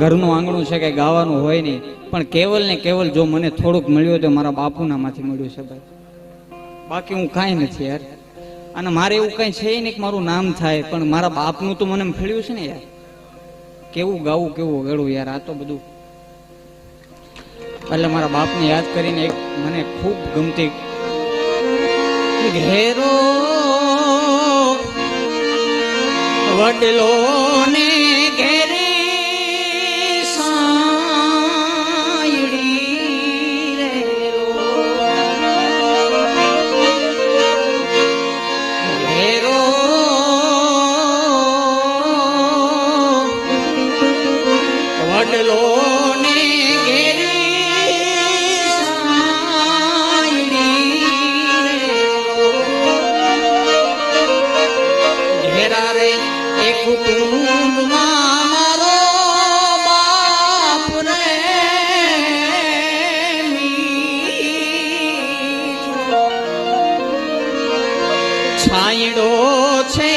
ઘરનું આંગણું છે કે ગાવાનું હોય નહીં, પણ કેવલ ને કેવલ જો મને થોડુંક મળ્યું તો મારા બાપુના માંથી મળ્યું છે ભાઈ. બાકી હું કાંઈ નથી યાર. અને મારે એવું કાંઈ છે નહીં કે મારું નામ થાય, પણ મારા બાપનું તો મને મળ્યું છે ને યાર. કેવું ગાવું, કેવું વગાડવું યાર, આ તો બધું. એટલે મારા બાપને યાદ કરીને એક મને ખૂબ ગમતી ઘેરો, વડલો ને વડલો ને ઘેરે સાયડી રેલો. ઘેરા રે એ કુટુંબમાં મારો બાપ રે મીઠો. છાંયડો છે